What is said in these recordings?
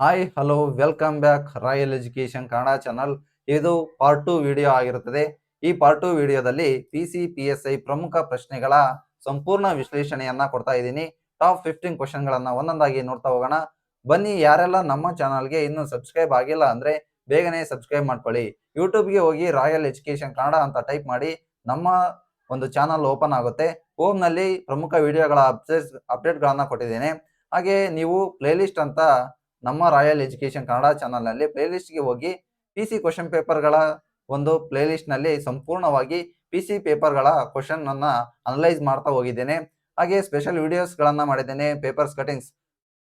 Hi, hello, welcome back royal education Kannada channel. ಇದು part two video ಆಗಿರುತ್ತದೆ. ಈ part two ವಿಡಿಯೋದಲ್ಲಿ P C P S I ಪ್ರಮುಖ ಪ್ರಶ್ನೆಗಳ ಸಂಪೂರ್ಣ ವಿಶ್ಲೇಷಣೆಯನ್ನ ಕೊಡ್ತಾ ಇದ್ದೀನಿ. ಟಾಪ್ ಫಿಫ್ಟೀನ್ ಕ್ವಶನ್ಗಳನ್ನ ಒಂದೊಂದಾಗಿ ನೋಡ್ತಾ ಹೋಗೋಣ. ಬನ್ನಿ, ಯಾರೆಲ್ಲ ನಮ್ಮ ಚಾನಲ್ಗೆ ಇನ್ನೂ ಸಬ್ಸ್ಕ್ರೈಬ್ ಆಗಿಲ್ಲ ಅಂದ್ರೆ ಬೇಗನೆ ಸಬ್ಸ್ಕ್ರೈಬ್ ಮಾಡ್ಕೊಳ್ಳಿ. ಯೂಟ್ಯೂಬ್ಗೆ ಹೋಗಿ ರಾಯಲ್ ಎಜುಕೇಶನ್ ಕನ್ನಡ ಅಂತ ಟೈಪ್ ಮಾಡಿ ನಮ್ಮ ಒಂದು ಚಾನಲ್ ಓಪನ್ ಆಗುತ್ತೆ. ಹೋಮ್ನಲ್ಲಿ ಪ್ರಮುಖ ವಿಡಿಯೋಗಳ ಅಪ್ಡೇಟ್ಸ್, ಅಪ್ಡೇಟ್ಗಳನ್ನ ಕೊಟ್ಟಿದ್ದೇನೆ. ಹಾಗೆ ನೀವು ಪ್ಲೇಲಿಸ್ಟ್ ಅಂತ ನಮ್ಮ ರಾಯಲ್ ಎಜುಕೇಶನ್ ಕನ್ನಡ ಚಾನಲ್ನಲ್ಲಿ ಪ್ಲೇಲಿಸ್ಟ್ಗೆ ಹೋಗಿ ಪಿ ಸಿ ಕ್ವಶನ್ ಪೇಪರ್ಗಳ ಒಂದು ಪ್ಲೇಲಿಸ್ಟ್ನಲ್ಲಿ ಸಂಪೂರ್ಣವಾಗಿ ಪಿ ಸಿ ಪೇಪರ್ಗಳ ಕ್ವಶನನ್ನು ಅನಲೈಸ್ ಮಾಡ್ತಾ ಹೋಗಿದ್ದೇನೆ. ಹಾಗೆ ಸ್ಪೆಷಲ್ ವಿಡಿಯೋಸ್ಗಳನ್ನು ಮಾಡಿದ್ದೇನೆ ಪೇಪರ್ಸ್ ಕಟಿಂಗ್ಸ್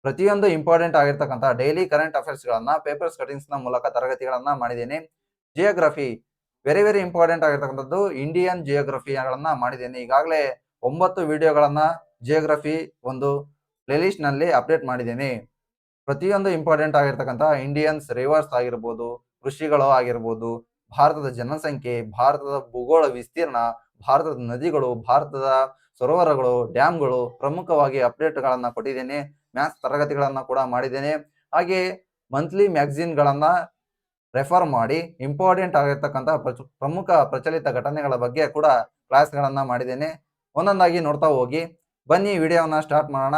ಪ್ರತಿಯೊಂದು ಇಂಪಾರ್ಟೆಂಟ್ ಆಗಿರ್ತಕ್ಕಂಥ ಡೈಲಿ ಕರೆಂಟ್ ಅಫೇರ್ಸ್ಗಳನ್ನು ಪೇಪರ್ಸ್ ಕಟಿಂಗ್ಸ್ನ ಮೂಲಕ ತರಗತಿಗಳನ್ನು ಮಾಡಿದ್ದೇನೆ. ಜಿಯೋಗ್ರಫಿ ವೆರಿ ವೆರಿ ಇಂಪಾರ್ಟೆಂಟ್ ಆಗಿರ್ತಕ್ಕಂಥದ್ದು ಇಂಡಿಯನ್ ಜಿಯೋಗ್ರಫಿಗಳನ್ನು ಮಾಡಿದ್ದೇನೆ. ಈಗಾಗಲೇ ಒಂಬತ್ತು ವಿಡಿಯೋಗಳನ್ನು ಜಿಯೋಗ್ರಫಿ ಒಂದು ಪ್ಲೇಲಿಸ್ಟ್ನಲ್ಲಿ ಅಪ್ಡೇಟ್ ಮಾಡಿದ್ದೇನೆ. ಪ್ರತಿಯೊಂದು ಇಂಪಾರ್ಟೆಂಟ್ ಆಗಿರ್ತಕ್ಕಂಥ ಇಂಡಿಯನ್ಸ್ ರಿವರ್ಸ್ ಆಗಿರ್ಬೋದು, ಕೃಷಿಗಳು ಆಗಿರ್ಬೋದು, ಭಾರತದ ಜನಸಂಖ್ಯೆ, ಭಾರತದ ಭೂಗೋಳ ವಿಸ್ತೀರ್ಣ, ಭಾರತದ ನದಿಗಳು, ಭಾರತದ ಸರೋವರಗಳು ಡ್ಯಾಮ್ಗಳು ಪ್ರಮುಖವಾಗಿ ಅಪ್ಡೇಟ್ಗಳನ್ನು ಕೊಟ್ಟಿದ್ದೇನೆ ಮ್ಯಾಥ್ಸ್ ತರಗತಿಗಳನ್ನ ಕೂಡ ಮಾಡಿದ್ದೇನೆ. ಹಾಗೆ ಮಂತ್ಲಿ ಮ್ಯಾಗಝಿನ್ಗಳನ್ನ ರೆಫರ್ ಮಾಡಿ ಇಂಪಾರ್ಟೆಂಟ್ ಆಗಿರ್ತಕ್ಕಂಥ ಪ್ರಮುಖ ಪ್ರಚಲಿತ ಘಟನೆಗಳ ಬಗ್ಗೆ ಕೂಡ ಕ್ಲಾಸ್ಗಳನ್ನು ಮಾಡಿದ್ದೇನೆ. ಒಂದೊಂದಾಗಿ ನೋಡ್ತಾ ಹೋಗಿ. ಬನ್ನಿ ವಿಡಿಯೋವನ್ನ ಸ್ಟಾರ್ಟ್ ಮಾಡೋಣ.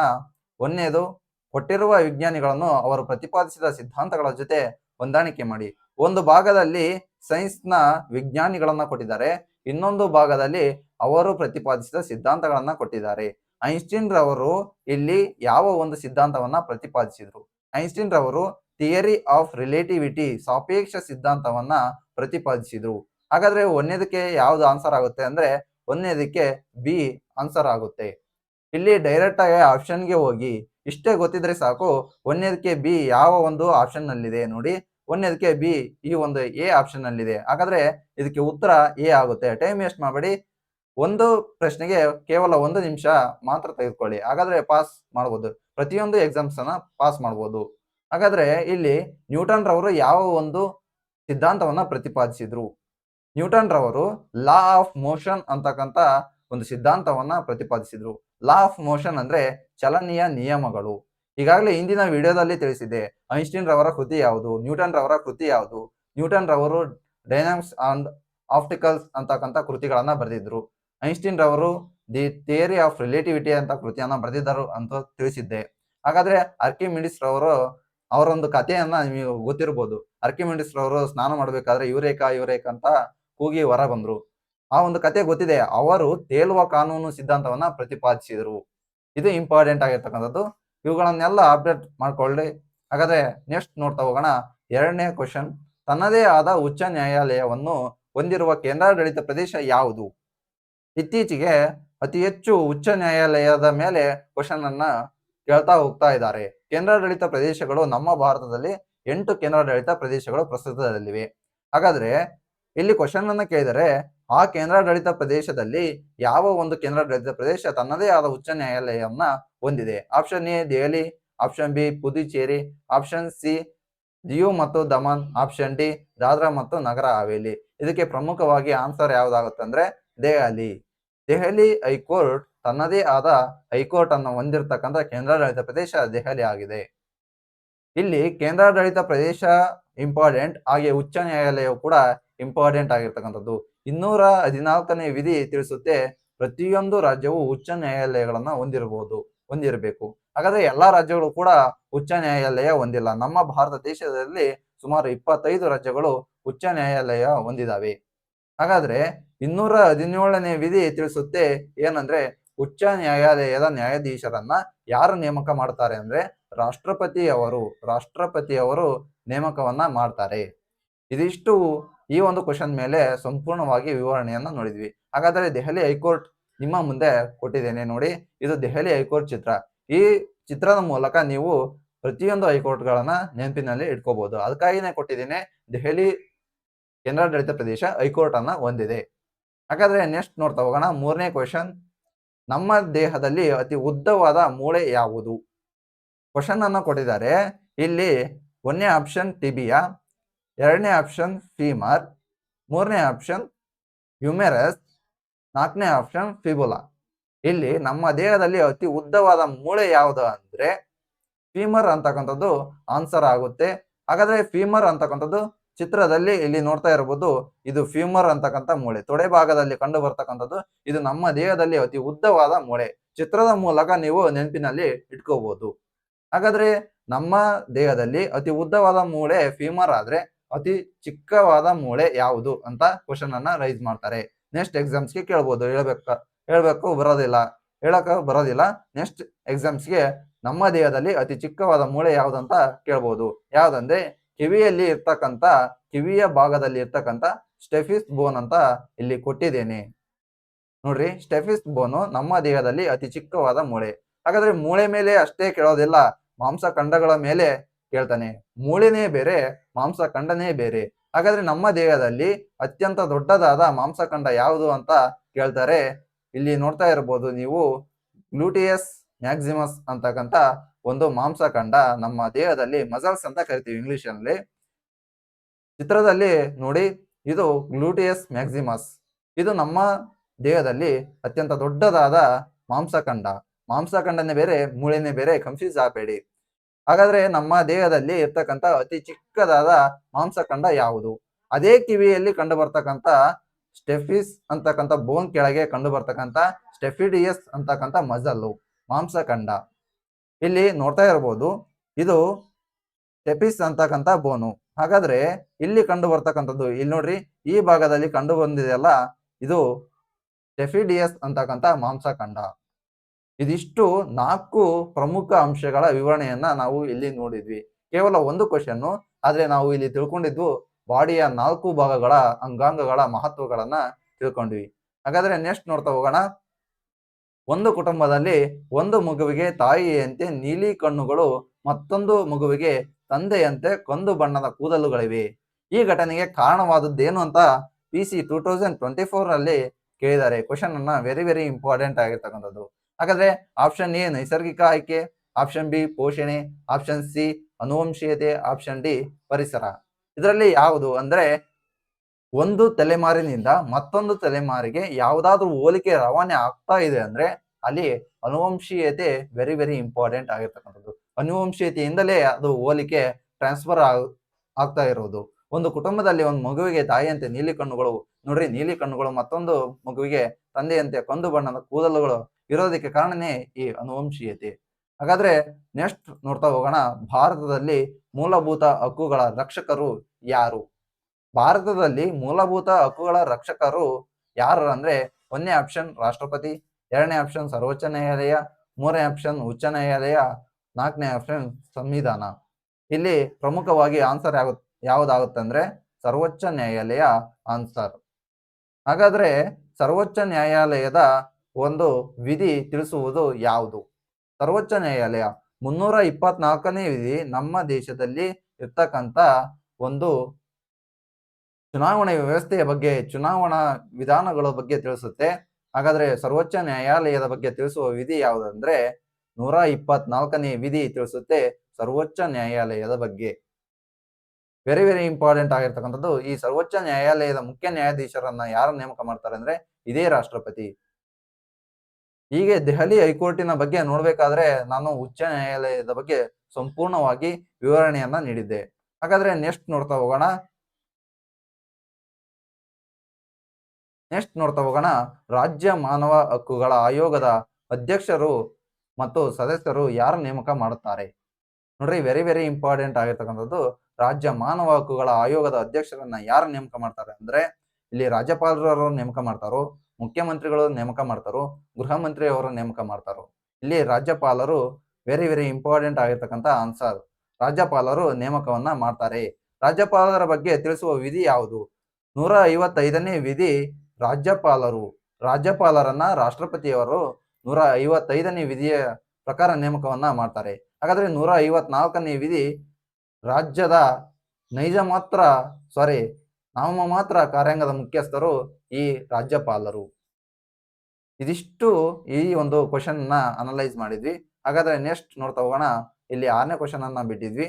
ಒಂದನೇದು ಕೊಟ್ಟಿರುವ ವಿಜ್ಞಾನಿಗಳನ್ನು ಅವರು ಪ್ರತಿಪಾದಿಸಿದ ಸಿದ್ಧಾಂತಗಳ ಜೊತೆ ಹೊಂದಾಣಿಕೆ ಮಾಡಿ. ಒಂದು ಭಾಗದಲ್ಲಿ ಸೈನ್ಸ್ನ ವಿಜ್ಞಾನಿಗಳನ್ನ ಕೊಟ್ಟಿದ್ದಾರೆ, ಇನ್ನೊಂದು ಭಾಗದಲ್ಲಿ ಅವರು ಪ್ರತಿಪಾದಿಸಿದ ಸಿದ್ಧಾಂತಗಳನ್ನ ಕೊಟ್ಟಿದ್ದಾರೆ. ಐನ್ಸ್ಟೀನ್ ರವರು ಇಲ್ಲಿ ಯಾವ ಒಂದು ಸಿದ್ಧಾಂತವನ್ನ ಪ್ರತಿಪಾದಿಸಿದ್ರು? ಐನ್ಸ್ಟೀನ್ ರವರು ಥಿಯರಿ ಆಫ್ ರಿಲೇಟಿವಿಟಿ ಸಾಪೇಕ್ಷ ಸಿದ್ಧಾಂತವನ್ನ ಪ್ರತಿಪಾದಿಸಿದ್ರು. ಹಾಗಾದ್ರೆ ಒಂದೇದಕ್ಕೆ ಯಾವ್ದು ಆನ್ಸರ್ ಆಗುತ್ತೆ ಅಂದ್ರೆ, ಒಂದೇದಕ್ಕೆ ಬಿ ಆನ್ಸರ್ ಆಗುತ್ತೆ. ಇಲ್ಲಿ ಡೈರೆಕ್ಟ್ ಆಗಿ ಆಪ್ಷನ್ಗೆ ಹೋಗಿ, ಇಷ್ಟೇ ಗೊತ್ತಿದ್ರೆ ಸಾಕು ಒಂದನೇದಕ್ಕೆ ಬಿ ಯಾವ ಒಂದು ಆಪ್ಷನ್ ನಲ್ಲಿದೆ ನೋಡಿ. ಒಂದನೇದಕ್ಕೆ ಬಿ ಈ ಒಂದು ಎ ಆಪ್ಷನ್ ನಲ್ಲಿದೆ. ಹಾಗಾದ್ರೆ ಇದಕ್ಕೆ ಉತ್ತರ ಎ ಆಗುತ್ತೆ. ಟೈಮ್ ವೇಸ್ಟ್ ಮಾಡಬೇಡಿ. ಒಂದು ಪ್ರಶ್ನೆಗೆ ಕೇವಲ ಒಂದು ನಿಮಿಷ ಮಾತ್ರ ತೆಗೆದುಕೊಳ್ಳಿ. ಹಾಗಾದ್ರೆ ಪಾಸ್ ಮಾಡ್ಬೋದು. ಪ್ರತಿಯೊಂದು ಎಕ್ಸಾಮ್ಸ್ ಅನ್ನ ಪಾಸ್ ಮಾಡ್ಬೋದು. ಹಾಗಾದ್ರೆ ಇಲ್ಲಿ ನ್ಯೂಟನ್ ರವರು ಯಾವ ಒಂದು ಸಿದ್ಧಾಂತವನ್ನ ಪ್ರತಿಪಾದಿಸಿದ್ರು? ನ್ಯೂಟನ್ ರವರು ಲಾ ಆಫ್ ಮೋಷನ್ ಅಂತಕ್ಕಂತ ಒಂದು ಸಿದ್ಧಾಂತವನ್ನ ಪ್ರತಿಪಾದಿಸಿದ್ರು. ಲಾ ಆಫ್ ಮೋಷನ್ ಅಂದ್ರೆ ಚಲನೆಯ ನಿಯಮಗಳು. ಈಗಾಗಲೇ ಹಿಂದಿನ ವಿಡಿಯೋದಲ್ಲಿ ತಿಳಿಸಿದೆ ಐನ್ಸ್ಟೀನ್ ರವರ ಕೃತಿ ಯಾವುದು ನ್ಯೂಟನ್ ರವರ ಕೃತಿ ಯಾವುದು ನ್ಯೂಟನ್ ರವರು ಡೈನಾಮಿಕ್ಸ್ ಅಂಡ್ ಆಪ್ಟಿಕಲ್ಸ್ ಅಂತಕ್ಕಂಥ ಕೃತಿಗಳನ್ನ ಬರೆದಿದ್ರು. ಐನ್ಸ್ಟೀನ್ ರವರು ದಿ ಥಿಯರಿ ಆಫ್ ರಿಲೇಟಿವಿಟಿ ಅಂತ ಕೃತಿಯನ್ನ ಬರೆದಿದ್ದರು ಅಂತ ತಿಳಿಸಿದ್ದೆ. ಹಾಗಾದ್ರೆ ಅರ್ಕಿಮಿಡಿಸ್ ರವರು ಅವರೊಂದು ಕಥೆಯನ್ನ ನೀವು ಗೊತ್ತಿರ್ಬೋದು. ಅರ್ಕಿಮಿಡಿಸ್ ರವರು ಸ್ನಾನ ಮಾಡಬೇಕಾದ್ರೆ ಯುರೇಕಾ ಇವರೇಕಾ ಅಂತ ಕೂಗಿ ಹೊರ ಬಂದ್ರು. ಆ ಒಂದು ಕತೆ ಗೊತ್ತಿದೆ ಅವರು ತೇಲುವ ಕಾನೂನು ಸಿದ್ಧಾಂತವನ್ನ ಪ್ರತಿಪಾದಿಸಿದರು. ಇದು ಇಂಪಾರ್ಟೆಂಟ್ ಆಗಿರ್ತಕ್ಕಂಥದ್ದು. ಇವುಗಳನ್ನೆಲ್ಲ ಅಪ್ಡೇಟ್ ಮಾಡ್ಕೊಳ್ಳಿ. ಹಾಗಾದ್ರೆ ನೆಕ್ಸ್ಟ್ ನೋಡ್ತಾ ಹೋಗೋಣ. ಎರಡನೇ ಕ್ವಶನ್ ತನ್ನದೇ ಆದ ಉಚ್ಚ ನ್ಯಾಯಾಲಯವನ್ನು ಹೊಂದಿರುವ ಕೇಂದ್ರಾಡಳಿತ ಪ್ರದೇಶ ಯಾವುದು? ಇತ್ತೀಚೆಗೆ ಅತಿ ಹೆಚ್ಚು ಉಚ್ಚ ನ್ಯಾಯಾಲಯದ ಮೇಲೆ ಕ್ವಶನ್ ಅನ್ನ ಕೇಳ್ತಾ ಹೋಗ್ತಾ ಇದ್ದಾರೆ. ಕೇಂದ್ರಾಡಳಿತ ಪ್ರದೇಶಗಳು ನಮ್ಮ ಭಾರತದಲ್ಲಿ ಎಂಟು ಕೇಂದ್ರಾಡಳಿತ ಪ್ರದೇಶಗಳು ಪ್ರಸ್ತುತದಲ್ಲಿವೆ. ಹಾಗಾದ್ರೆ ಇಲ್ಲಿ ಕ್ವಶನ್ ಅನ್ನ ಕೇಳಿದರೆ ಆ ಕೇಂದ್ರಾಡಳಿತ ಪ್ರದೇಶದಲ್ಲಿ ಯಾವ ಒಂದು ಕೇಂದ್ರಾಡಳಿತ ಪ್ರದೇಶ ತನ್ನದೇ ಆದ ಉಚ್ಚ ನ್ಯಾಯಾಲಯವನ್ನ ಹೊಂದಿದೆ? Option A Delhi. Option B Puducherry. Option C Diu ಮತ್ತು ದಮನ್. ಆಪ್ಷನ್ ಡಿ ದಾದ್ರಾ ಮತ್ತು ನಗರ ಹಾವೇಲಿ ಇದಕ್ಕೆ ಪ್ರಮುಖವಾಗಿ ಆನ್ಸರ್ ಯಾವ್ದಾಗುತ್ತೆ ಅಂದ್ರೆ ದೆಹಲಿ. ದೆಹಲಿ ಹೈಕೋರ್ಟ್ ತನ್ನದೇ ಆದ ಹೈಕೋರ್ಟ್ ಅನ್ನು ಹೊಂದಿರತಕ್ಕಂಥ ಕೇಂದ್ರಾಡಳಿತ ಪ್ರದೇಶ ದೆಹಲಿ ಆಗಿದೆ. ಇಲ್ಲಿ ಕೇಂದ್ರಾಡಳಿತ ಪ್ರದೇಶ ಇಂಪಾರ್ಟೆಂಟ್ ಹಾಗೆ ಉಚ್ಚ ನ್ಯಾಯಾಲಯವು ಕೂಡ ಇಂಪಾರ್ಟೆಂಟ್ ಆಗಿರ್ತಕ್ಕಂಥದ್ದು. ಇನ್ನೂರ ಹದಿನಾಲ್ಕನೇ ವಿಧಿ ತಿಳಿಸುತ್ತೆ. ಪ್ರತಿಯೊಂದು ರಾಜ್ಯವು ಉಚ್ಚ ನ್ಯಾಯಾಲಯಗಳನ್ನ ಹೊಂದಿರಬಹುದು, ಹೊಂದಿರಬೇಕು. ಹಾಗಾದ್ರೆ ಎಲ್ಲಾ ರಾಜ್ಯಗಳು ಕೂಡ ಉಚ್ಚ ನ್ಯಾಯಾಲಯ ಹೊಂದಿಲ್ಲ. ನಮ್ಮ ಭಾರತ ದೇಶದಲ್ಲಿ ಸುಮಾರು ಇಪ್ಪತ್ತೈದು ರಾಜ್ಯಗಳು ಉಚ್ಚ ನ್ಯಾಯಾಲಯ ಹೊಂದಿದಾವೆ. ಹಾಗಾದ್ರೆ ಇನ್ನೂರ ಹದಿನೇಳನೇ ವಿಧಿ ತಿಳಿಸುತ್ತೆ ಏನಂದ್ರೆ, ಉಚ್ಚ ನ್ಯಾಯಾಲಯದ ನ್ಯಾಯಾಧೀಶರನ್ನ ಯಾರು ನೇಮಕ ಮಾಡ್ತಾರೆ ಅಂದ್ರೆ ರಾಷ್ಟ್ರಪತಿ ಅವರು. ರಾಷ್ಟ್ರಪತಿ ಅವರು ನೇಮಕವನ್ನ ಮಾಡ್ತಾರೆ. ಇದಿಷ್ಟು ಈ ಒಂದು ಕ್ವಶನ್ ಮೇಲೆ ಸಂಪೂರ್ಣವಾಗಿ ವಿವರಣೆಯನ್ನು ನೋಡಿದ್ವಿ. ಹಾಗಾದರೆ ದೆಹಲಿ ಹೈಕೋರ್ಟ್ ನಿಮ್ಮ ಮುಂದೆ ಕೊಟ್ಟಿದ್ದೇನೆ ನೋಡಿ, ಇದು ದೆಹಲಿ ಹೈಕೋರ್ಟ್ ಚಿತ್ರ. ಈ ಚಿತ್ರದ ಮೂಲಕ ನೀವು ಪ್ರತಿಯೊಂದು ಹೈಕೋರ್ಟ್ಗಳನ್ನ ನೆನಪಿನಲ್ಲಿ ಇಟ್ಕೋಬಹುದು ಅದಕ್ಕಾಗಿನೇ ಕೊಟ್ಟಿದ್ದೇನೆ, ದೆಹಲಿ ಕೇಂದ್ರಾಡಳಿತ ಪ್ರದೇಶ ಹೈಕೋರ್ಟ್ ಅನ್ನ ಹೊಂದಿದೆ. ಹಾಗಾದ್ರೆ ನೆಕ್ಸ್ಟ್ ನೋಡ್ತಾ ಹೋಗೋಣ. ಮೂರನೇ ಕ್ವಶನ್ ನಮ್ಮ ದೇಹದಲ್ಲಿ ಅತಿ ಉದ್ದವಾದ ಮೂಳೆ ಯಾವುದು? ಕ್ವಶನ್ ಅನ್ನ ಕೊಟ್ಟಿದ್ದಾರೆ. ಇಲ್ಲಿ ಒಂದೇ ಆಪ್ಷನ್ ಟಿಬಿಯಾ ಎರಡನೇ ಆಪ್ಷನ್ ಫೀಮರ್ ಮೂರನೇ ಆಪ್ಷನ್ ಹ್ಯುಮೆರಸ್ ನಾಲ್ಕನೇ ಆಪ್ಷನ್ ಫಿಬುಲಾ ಇಲ್ಲಿ ನಮ್ಮ ದೇಹದಲ್ಲಿ ಅತಿ ಉದ್ದವಾದ ಮೂಳೆ ಯಾವುದು ಅಂದ್ರೆ ಫೀಮರ್ ಅಂತಕ್ಕಂಥದ್ದು ಆನ್ಸರ್ ಆಗುತ್ತೆ. ಹಾಗಾದ್ರೆ ಫೀಮರ್ ಅಂತಕ್ಕಂಥದ್ದು ಚಿತ್ರದಲ್ಲಿ ಇಲ್ಲಿ ನೋಡ್ತಾ ಇರಬಹುದು ಇದು ಫ್ಯೂಮರ್ ಅಂತಕ್ಕಂಥ ಮೂಳೆ. ತೊಡೆ ಭಾಗದಲ್ಲಿ ಕಂಡು ಬರ್ತಕ್ಕಂಥದ್ದು, ಇದು ನಮ್ಮ ದೇಹದಲ್ಲಿ ಅತಿ ಉದ್ದವಾದ ಮೂಳೆ. ಚಿತ್ರದ ಮೂಲಕ ನೀವು ನೆನಪಿನಲ್ಲಿ ಇಟ್ಕೋಬಹುದು ಹಾಗಾದ್ರೆ ನಮ್ಮ ದೇಹದಲ್ಲಿ ಅತಿ ಉದ್ದವಾದ ಮೂಳೆ ಫೀಮರ್ ಆದ್ರೆ ಅತಿ ಚಿಕ್ಕವಾದ ಮೂಳೆ ಯಾವುದು ಅಂತ ಕ್ವಶನ್ ಅನ್ನ ರೈಸ್ ಮಾಡ್ತಾರೆ. ನೆಕ್ಸ್ಟ್ ಎಕ್ಸಾಮ್ಸ್ಗೆ ಕೇಳ್ಬೋದು. ಹೇಳ್ಬೇಕು ಹೇಳ್ಬೇಕು ಬರೋದಿಲ್ಲ. ಹೇಳಕ ಬರೋದಿಲ್ಲ. ನೆಕ್ಸ್ಟ್ ಎಕ್ಸಾಮ್ಸ್ಗೆ ನಮ್ಮ ದೇಹದಲ್ಲಿ ಅತಿ ಚಿಕ್ಕವಾದ ಮೂಳೆ ಯಾವ್ದಂತ ಕೇಳ್ಬೋದು. ಯಾವ್ದಂದ್ರೆ ಕಿವಿಯಲ್ಲಿ ಇರ್ತಕ್ಕಂತ ಕಿವಿಯ ಭಾಗದಲ್ಲಿ ಇರ್ತಕ್ಕಂತ ಸ್ಟೆಫಿಸ್ ಬೋನ್ ಅಂತ ಇಲ್ಲಿ ಕೊಟ್ಟಿದ್ದೇನೆ. ನೋಡ್ರಿ ಸ್ಟೆಫಿಸ್ ಬೋನು ನಮ್ಮ ದೇಹದಲ್ಲಿ ಅತಿ ಚಿಕ್ಕವಾದ ಮೂಳೆ. ಹಾಗಾದ್ರೆ ಮೂಳೆ ಮೇಲೆ ಅಷ್ಟೇ ಕೇಳೋದಿಲ್ಲ. ಮಾಂಸಖಂಡಗಳ ಮೇಲೆ ಕೇಳ್ತಾನೆ, ಮೂಳೆನೇ ಬೇರೆ ಮಾಂಸಖಂಡನೇ ಬೇರೆ. ಹಾಗಾದ್ರೆ ನಮ್ಮ ದೇಹದಲ್ಲಿ ಅತ್ಯಂತ ದೊಡ್ಡದಾದ ಮಾಂಸಖಂಡ ಯಾವುದು ಅಂತ ಕೇಳ್ತಾರೆ. ಇಲ್ಲಿ ನೋಡ್ತಾ ಇರಬಹುದು ನೀವು, ಗ್ಲೂಟಿಯಸ್ ಮ್ಯಾಕ್ಸಿಮಸ್ ಅಂತಕ್ಕಂತ ಒಂದು ಮಾಂಸಖಂಡ ನಮ್ಮ ದೇಹದಲ್ಲಿ ಮಸಲ್ಸ್ ಅಂತ ಕರಿತೀವಿ ಇಂಗ್ಲಿಷ್ ಅಲ್ಲಿ ಚಿತ್ರದಲ್ಲಿ ನೋಡಿ, ಇದು ಗ್ಲೂಟಿಯಸ್ ಮ್ಯಾಕ್ಸಿಮಸ್. ಇದು ನಮ್ಮ ದೇಹದಲ್ಲಿ ಅತ್ಯಂತ ದೊಡ್ಡದಾದ ಮಾಂಸಖಂಡ ಮಾಂಸಖಂಡನೇ ಬೇರೆ, ಮೂಳೆನೇ ಬೇರೆ ಕನ್ಫ್ಯೂಸ್ ಆಗಬೇಡಿ. ಹಾಗಾದ್ರೆ ನಮ್ಮ ದೇಹದಲ್ಲಿ ಇರ್ತಕ್ಕಂಥ ಅತಿ ಚಿಕ್ಕದಾದ ಮಾಂಸಖಂಡ ಯಾವುದು? ಅದೇ ಕಿವಿಯಲ್ಲಿ ಕಂಡು ಬರ್ತಕ್ಕಂಥ ಸ್ಟೆಫಿಸ್ ಅಂತಕ್ಕಂಥ ಬೋನ್ ಕೆಳಗೆ ಕಂಡು ಬರ್ತಕ್ಕಂಥ ಸ್ಟೆಫಿಡಿಯಸ್ ಅಂತಕ್ಕಂಥ ಮಜಲ್ಲು ಮಾಂಸಖಂಡ. ಇಲ್ಲಿ ನೋಡ್ತಾ ಇರಬಹುದು ಇದು ಸ್ಟೆಫಿಸ್ ಅಂತಕ್ಕಂಥ ಬೋನು ಹಾಗಾದ್ರೆ ಇಲ್ಲಿ ಕಂಡು ಬರ್ತಕ್ಕಂಥದ್ದು ಇಲ್ಲಿ ನೋಡ್ರಿ, ಈ ಭಾಗದಲ್ಲಿ ಕಂಡು ಬಂದಿದೆಯಲ್ಲ ಇದು ಸ್ಟೆಫಿಡಿಯಸ್ ಅಂತಕ್ಕಂಥ ಮಾಂಸಖಂಡ. ಇದಿಷ್ಟು ನಾಲ್ಕು ಪ್ರಮುಖ ಅಂಶಗಳ ವಿವರಣೆಯನ್ನ ನಾವು ಇಲ್ಲಿ ನೋಡಿದ್ವಿ. ಕೇವಲ ಒಂದು ಕ್ವಶನ್ ಆದ್ರೆ ನಾವು ಇಲ್ಲಿ ತಿಳ್ಕೊಂಡಿದ್ದು ಬಾಡಿಯ ನಾಲ್ಕು ಭಾಗಗಳ ಅಂಗಾಂಗಗಳ ಮಹತ್ವಗಳನ್ನ ತಿಳ್ಕೊಂಡ್ವಿ. ಹಾಗಾದ್ರೆ ನೆಕ್ಸ್ಟ್ ನೋಡ್ತಾ ಹೋಗೋಣ. ಒಂದು ಕುಟುಂಬದಲ್ಲಿ ಒಂದು ಮಗುವಿಗೆ ತಾಯಿಯಂತೆ ನೀಲಿ ಕಣ್ಣುಗಳು, ಮತ್ತೊಂದು ಮಗುವಿಗೆ ತಂದೆಯಂತೆ ಕಂದು ಬಣ್ಣದ ಕೂದಲುಗಳಿವೆ. ಈ ಘಟನೆಗೆ ಕಾರಣವಾದದ್ದೇನು ಅಂತ P C two thousand twenty four ಅಲ್ಲಿ ಕೇಳಿದ್ದಾರೆ. ಕ್ವಶನ್ ಅನ್ನ ವೆರಿ ವೆರಿ ಇಂಪಾರ್ಟೆಂಟ್ ಆಗಿರ್ತಕ್ಕಂಥದ್ದು ಹಾಗಾದ್ರೆ ಆಪ್ಷನ್ ಎ ನೈಸರ್ಗಿಕ ಆಯ್ಕೆ ಆಪ್ಷನ್ ಬಿ ಪೋಷಣೆ ಆಪ್ಷನ್ ಸಿ ಅನುವಂಶೀಯತೆ ಆಪ್ಷನ್ ಡಿ ಪರಿಸರ. ಇದರಲ್ಲಿ ಯಾವುದು ಅಂದ್ರೆ ಒಂದು ತಲೆಮಾರಿನಿಂದ ಮತ್ತೊಂದು ತಲೆಮಾರಿಗೆ ಯಾವುದಾದ್ರೂ ಹೋಲಿಕೆ ರವಾನೆ ಆಗ್ತಾ ಇದೆ ಅಂದ್ರೆ ಅಲ್ಲಿ ಅನುವಂಶೀಯತೆ ವೆರಿ ವೆರಿ ಇಂಪಾರ್ಟೆಂಟ್ ಆಗಿರ್ತಕ್ಕಂಥದ್ದು. ಅನುವಂಶೀಯತೆಯಿಂದಲೇ ಅದು ಹೋಲಿಕೆ ಟ್ರಾನ್ಸ್ಫರ್ ಆಗ್ತಾ ಇರೋದು. ಒಂದು ಕುಟುಂಬದಲ್ಲಿ ಒಂದು ಮಗುವಿಗೆ ತಾಯಿಯಂತೆ ನೀಲಿ ಕಣ್ಣುಗಳು, ನೋಡ್ರಿ ನೀಲಿ ಕಣ್ಣುಗಳು ಮತ್ತೊಂದು ಮಗುವಿಗೆ ತಂದೆಯಂತೆ ಕಂದು ಬಣ್ಣದ ಕೂದಲುಗಳು ಇರೋದಕ್ಕೆ ಕಾರಣನೇ ಈ ಅನುವಂಶೀಯತೆ. ಹಾಗಾದ್ರೆ ನೆಕ್ಸ್ಟ್ ನೋಡ್ತಾ ಹೋಗೋಣ, ಭಾರತದಲ್ಲಿ ಮೂಲಭೂತ ಹಕ್ಕುಗಳ ರಕ್ಷಕರು ಯಾರು? ಭಾರತದಲ್ಲಿ ಮೂಲಭೂತ ಹಕ್ಕುಗಳ ರಕ್ಷಕರು ಯಾರು ಅಂದ್ರೆ ಒಂದನೇ ಆಪ್ಷನ್ ರಾಷ್ಟ್ರಪತಿ, ಎರಡನೇ ಆಪ್ಷನ್ ಸರ್ವೋಚ್ಚ ನ್ಯಾಯಾಲಯ, ಮೂರನೇ ಆಪ್ಷನ್ ಉಚ್ಚ ನ್ಯಾಯಾಲಯ, ನಾಲ್ಕನೇ ಆಪ್ಷನ್ ಸಂವಿಧಾನ. ಇಲ್ಲಿ ಪ್ರಮುಖವಾಗಿ ಆನ್ಸರ್ ಯಾವ ಯಾವ್ದಾಗುತ್ತೆ ಅಂದ್ರೆ ಸರ್ವೋಚ್ಚ ನ್ಯಾಯಾಲಯ ಆನ್ಸರ್ ಹಾಗಾದ್ರೆ ಸರ್ವೋಚ್ಚ ನ್ಯಾಯಾಲಯದ ಒಂದು ವಿಧಿ ತಿಳಿಸುವುದು ಯಾವುದು? ಸರ್ವೋಚ್ಚ ನ್ಯಾಯಾಲಯ ಮುನ್ನೂರ ಇಪ್ಪತ್ನಾಲ್ಕನೇ ವಿಧಿ ನಮ್ಮ ದೇಶದಲ್ಲಿ ಇರ್ತಕ್ಕಂಥ ಒಂದು ಚುನಾವಣೆ ವ್ಯವಸ್ಥೆಯ ಬಗ್ಗೆ, ಚುನಾವಣಾ ವಿಧಾನಗಳ ಬಗ್ಗೆ ತಿಳಿಸುತ್ತೆ. ಹಾಗಾದ್ರೆ ಸರ್ವೋಚ್ಚ ನ್ಯಾಯಾಲಯದ ಬಗ್ಗೆ ತಿಳಿಸುವ ವಿಧಿ ಯಾವುದಂದ್ರೆ ನೂರ ಇಪ್ಪತ್ನಾಲ್ಕನೇ ವಿಧಿ ತಿಳಿಸುತ್ತೆ ಸರ್ವೋಚ್ಚ ನ್ಯಾಯಾಲಯದ ಬಗ್ಗೆ. ವೆರಿ ವೆರಿ ಇಂಪಾರ್ಟೆಂಟ್ ಆಗಿರ್ತಕ್ಕಂಥದ್ದು ಈ ಸರ್ವೋಚ್ಚ ನ್ಯಾಯಾಲಯದ ಮುಖ್ಯ ನ್ಯಾಯಾಧೀಶರನ್ನ ಯಾರು ನೇಮಕ ಮಾಡ್ತಾರೆ ಅಂದ್ರೆ ಇದೇ ರಾಷ್ಟ್ರಪತಿ. ಹೀಗೆ ದೆಹಲಿ ಹೈಕೋರ್ಟಿನ ಬಗ್ಗೆ ನೋಡ್ಬೇಕಾದ್ರೆ ನಾನು ಉಚ್ಚ ನ್ಯಾಯಾಲಯದ ಬಗ್ಗೆ ಸಂಪೂರ್ಣವಾಗಿ ವಿವರಣೆಯನ್ನ ನೀಡಿದ್ದೆ. ಹಾಗಾದ್ರೆ ನೆಕ್ಸ್ಟ್ ನೋಡ್ತಾ ಹೋಗೋಣ. ನೆಕ್ಸ್ಟ್ ನೋಡ್ತಾ ಹೋಗೋಣ. ರಾಜ್ಯ ಮಾನವ ಹಕ್ಕುಗಳ ಆಯೋಗದ ಅಧ್ಯಕ್ಷರು ಮತ್ತು ಸದಸ್ಯರು ಯಾರು ನೇಮಕ ಮಾಡುತ್ತಾರೆ? ನೋಡ್ರಿ ವೆರಿ ವೆರಿ ಇಂಪಾರ್ಟೆಂಟ್ ಆಗಿರ್ತಕ್ಕಂಥದ್ದು ರಾಜ್ಯ ಮಾನವ ಹಕ್ಕುಗಳ ಆಯೋಗದ ಅಧ್ಯಕ್ಷರನ್ನ ಯಾರು ನೇಮಕ ಮಾಡ್ತಾರೆ ಅಂದ್ರೆ, ಇಲ್ಲಿ ರಾಜ್ಯಪಾಲರು ನೇಮಕ ಮಾಡ್ತಾರೋ ಮುಖ್ಯಮಂತ್ರಿಗಳು ನೇಮಕ ಮಾಡ್ತಾರೋ, ಗೃಹ ಮಂತ್ರಿ ಅವರು ನೇಮಕ ಮಾಡ್ತಾರೋ. ಇಲ್ಲಿ ರಾಜ್ಯಪಾಲರು ವೆರಿ ವೆರಿ ಇಂಪಾರ್ಟೆಂಟ್ ಆಗಿರ್ತಕ್ಕಂಥ ಆನ್ಸರ್ ರಾಜ್ಯಪಾಲರು ನೇಮಕವನ್ನ ಮಾಡ್ತಾರೆ. ರಾಜ್ಯಪಾಲರ ಬಗ್ಗೆ ತಿಳಿಸುವ ವಿಧಿ ಯಾವುದು? ನೂರ ಐವತ್ತೈದನೇ ವಿಧಿ ರಾಜ್ಯಪಾಲರು. ರಾಜ್ಯಪಾಲರನ್ನ ರಾಷ್ಟ್ರಪತಿಯವರು ನೂರ ಐವತ್ತೈದನೇ ವಿಧಿಯ ಪ್ರಕಾರ ನೇಮಕವನ್ನ ಮಾಡ್ತಾರೆ. ಹಾಗಾದ್ರೆ ನೂರ ಐವತ್ನಾಲ್ಕನೇ ವಿಧಿ ರಾಜ್ಯದ ನೈಜ ಮಾತ್ರ ಸಾರಿ ನಾಮ ಮಾತ್ರ ಕಾರ್ಯಾಂಗದ ಮುಖ್ಯಸ್ಥರು ಈ ರಾಜ್ಯಪಾಲರು. ಇದಿಷ್ಟು ಈ ಒಂದು ಕ್ವಶನ್ನ ಅನಲೈಸ್ ಮಾಡಿದ್ವಿ. ಹಾಗಾದ್ರೆ ನೆಕ್ಸ್ಟ್ ನೋಡ್ತಾ ಹೋಗೋಣ. ಇಲ್ಲಿ ಆರನೇ ಕ್ವಶನ್ ಅನ್ನ ಬಿಟ್ಟಿದ್ವಿ.